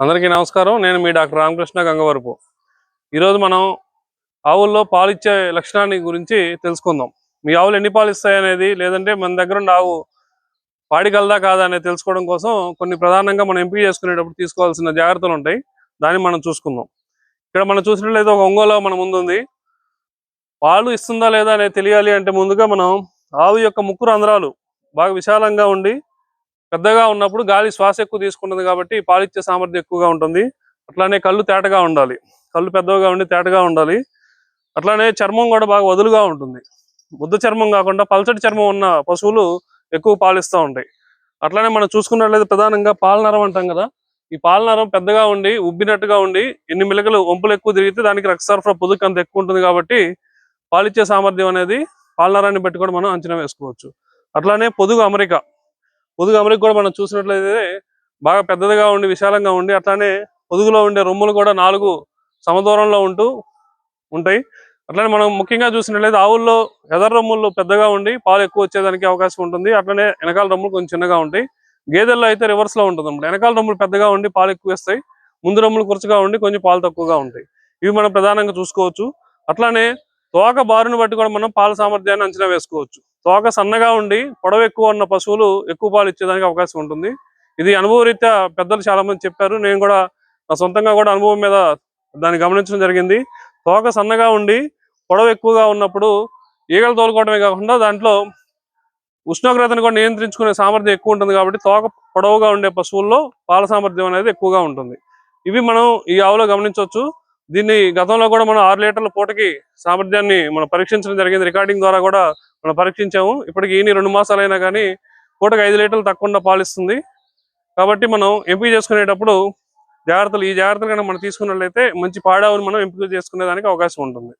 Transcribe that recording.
అందరికీ నమస్కారం. నేను మీ డాక్టర్ రామకృష్ణ గంగవరపు. ఈరోజు మనం ఆవుల్లో పాలు ఇచ్చే లక్షణాన్ని గురించి తెలుసుకుందాం. మీ ఆవులు ఎన్ని పాలు ఇస్తాయి అనేది లేదంటే మన దగ్గర ఉన్న ఆవు పాడిగలదా కాదా అనేది తెలుసుకోవడం కోసం కొన్ని ప్రధానంగా మనం ఎంపిక చేసుకునేటప్పుడు తీసుకోవాల్సిన జాగ్రత్తలు ఉంటాయి. దాన్ని మనం చూసుకుందాం. ఇక్కడ మనం చూసినట్లయితే ఒక ఒంగోలో మన ముందుంది పాలు ఇస్తుందా లేదా అనేది తెలియాలి అంటే ముందుగా మనం ఆవు యొక్క ముక్కు రంధ్రాలు బాగా విశాలంగా ఉండి పెద్దగా ఉన్నప్పుడు గాలి శ్వాస ఎక్కువ తీసుకుంటుంది కాబట్టి పాలిచ్చే సామర్థ్యం ఎక్కువగా ఉంటుంది. అట్లానే కళ్ళు తేటగా ఉండాలి. కళ్ళు పెద్దగా ఉండి తేటగా ఉండాలి. అట్లానే చర్మం కూడా బాగా వదులుగా ఉంటుంది. బుద్ధ చర్మం కాకుండా పల్చటి చర్మం ఉన్న పశువులు ఎక్కువ పాలిస్తూ ఉంటాయి. అట్లానే మనం చూసుకున్నట్లయితే ప్రధానంగా పాలనరం అంటాం కదా. ఈ పాలనరం పెద్దగా ఉండి ఉబ్బినట్టుగా ఉండి ఎన్ని మిలకలు వంపులు ఎక్కువ తిరిగితే దానికి రక్త సరఫరా పొదుగు అంత ఎక్కువ ఉంటుంది కాబట్టి పాలిచ్చే సామర్థ్యం అనేది పాలనరాన్ని బట్టి కూడా మనం అంచనా వేసుకోవచ్చు. అట్లానే పొదుగు అమెరికా. పొదుగు అమరిక కూడా మనం చూసినట్లయితే బాగా పెద్దదిగా ఉండి విశాలంగా ఉండి అట్లానే పొదుగులో ఉండే రొమ్ములు కూడా నాలుగు సమదూరంలో ఉంటూ ఉంటాయి. అట్లనే మనం ముఖ్యంగా చూసినట్లయితే ఆవుల్లో ఎదర రొమ్ములు పెద్దగా ఉండి పాలు ఎక్కువ వచ్చేదానికి అవకాశం ఉంటుంది. అట్లనే వెనకాల రొమ్ములు కొంచెం చిన్నగా ఉంటాయి. గేదెల్లో అయితే రివర్స్లో ఉంటుంది అనమాట వెనకాల రొమ్ములు పెద్దగా ఉండి పాలు ఎక్కువ వేస్తాయి. ముందు రొమ్ములు కురచగా ఉండి కొంచెం పాలు తక్కువగా ఉంటాయి. ఇవి మనం ప్రధానంగా చూసుకోవచ్చు. అట్లానే తోక బారును బట్టి కూడా మనం పాల సామర్థ్యాన్ని అంచనా వేసుకోవచ్చు. తోక సన్నగా ఉండి పొడవు ఎక్కువ ఉన్న పశువులు ఎక్కువ పాలు ఇచ్చేదానికి అవకాశం ఉంటుంది. ఇది అనుభవరీత్యా పెద్దలు చాలా మంది చెప్పారు. నేను కూడా నా సొంతంగా కూడా అనుభవం మీద దాన్ని గమనించడం జరిగింది. తోక సన్నగా ఉండి పొడవు ఎక్కువగా ఉన్నప్పుడు ఈగలు తోలుకోవడమే కాకుండా దాంట్లో ఉష్ణోగ్రతను కూడా నియంత్రించుకునే సామర్థ్యం ఎక్కువ ఉంటుంది కాబట్టి తోక పొడవుగా ఉండే పశువుల్లో పాల సామర్థ్యం అనేది ఎక్కువగా ఉంటుంది. ఇవి మనం ఈ ఆవులో గమనించవచ్చు. దీన్ని గతంలో కూడా మనం ఆరు లీటర్ల పూటకి సామర్థ్యాన్ని మనం పరీక్షించడం జరిగింది. రికార్డింగ్ ద్వారా కూడా మనం పరీక్షించాము. ఇప్పటికి ఈని రెండు మాసాలైనా కానీ పూటకి ఐదు లీటర్లు తక్కువ పాలిస్తుంది. కాబట్టి మనం ఎంపిక చేసుకునేటప్పుడు జాగ్రత్తలు ఈ జాగ్రత్తలు కనుక మనం తీసుకున్నట్లయితే మంచి పాడావుని మనం ఎంపిక చేసుకునే దానికి అవకాశం ఉంటుంది.